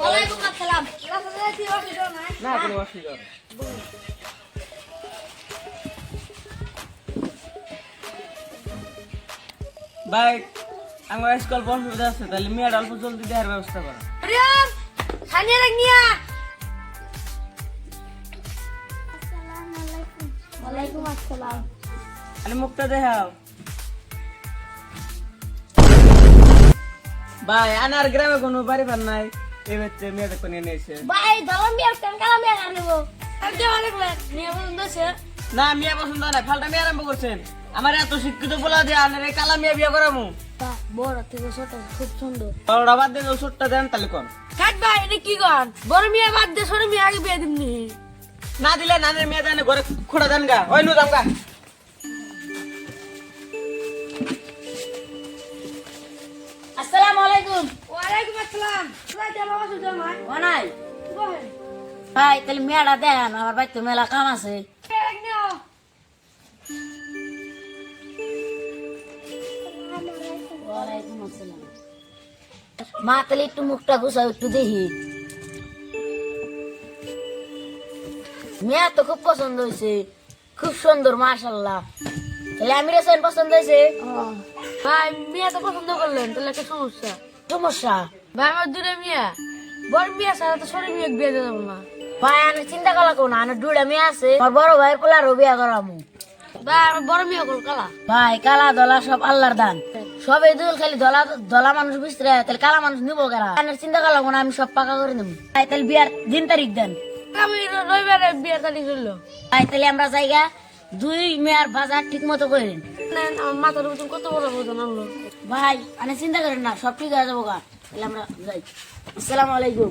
ওয়ালাইকুম আসসালাম। না কোনো অসুবিধা ভাই আমার অসুবিধা আছে তাহলে মেয়ের অল্প জলদি দেওয়ার ব্যবস্থা করো। ওয়ালাইকুম আসসালাম। আরে মুখটা দেখাও। ভাই আনার গ্রামে কোনো বাড়ি ভার নাই। এই হচ্ছে মেয়েদের কোনে নিয়েছে ভাই দালাম বিয়া কেন কালাম বিয়া আর নেব আমি অনেক নিয়ে পছন্দ আছে না মেয়ে পছন্দ না ফালটা মেয়ে আরম্ভ করছেন আমার এত শিক্ষিত বলা দিয়ে আনার কালা মেয়ে বিয়ে করামু বড় থেকে ছোট খুব সুন্দর বড়টা বাদ দিয়ে ছোটটা দেন তাহলে কোন কাট ভাই এটা কি কর বড় মেয়ে বাদ দে ছোট মেয়ে আগে বিয়ে দিমনি না দিলে নানের মেয়ে দেন ঘরে খোড়া দেন গা ওই নু দাম গা আসসালামু আলাইকুম। ওয়ালাইকুম আসসালাম। সুজন ভাই নাই? ভাই তাহলে দেন আমার ভাই তো মেলা কাম আছে। মা তাহলে একটু মুখটা ঘুষাও একটু দেখি। মেয়া তো খুব পছন্দ হয়েছে। খুব সুন্দর মাশাল্লাহ তাহলে আমি রেসেন পছন্দ হয়েছে। ভাই মেয়ে তো পছন্দ করলেন তাহলে একটা সমস্যা। সমস্যা? ভাই আমার দূরে মেয়ে। বড় মেয়ে ছাড়া তো ছোট মেয়ে বিয়ে দিয়ে দেবো না। ভাই আমি চিন্তা করলা কোন আমি দুইটা মেয়ে আছে। আমার বড় ভাইয়ের পোলারও বিয়া করামু। ভাই আমার বড় মেয়ে কল কালা। ভাই কালা দলা সব আল্লাহর দান। সবে দুল খালি দলা দলা মানুষ বিস্তারে তাহলে কালা মানুষ নিবো কারা? আমি চিন্তা করলাম না আমি সব পাকা করে নেব। ভাই তাহলে বিয়ার দিন তারিখ দেন। আমি রবিবারে বিয়ে তারিখ হইল ভাই তাহলে আমরা জায়গা দুই মেয়ার বাজার ঠিক মতো করেন মাথার উপর কত বড় ওজন আনলো ভাই মানে চিন্তা করেন না সব ঠিক হয়ে যাব গা। তাহলে আমরা যাই। আসসালামু আলাইকুম।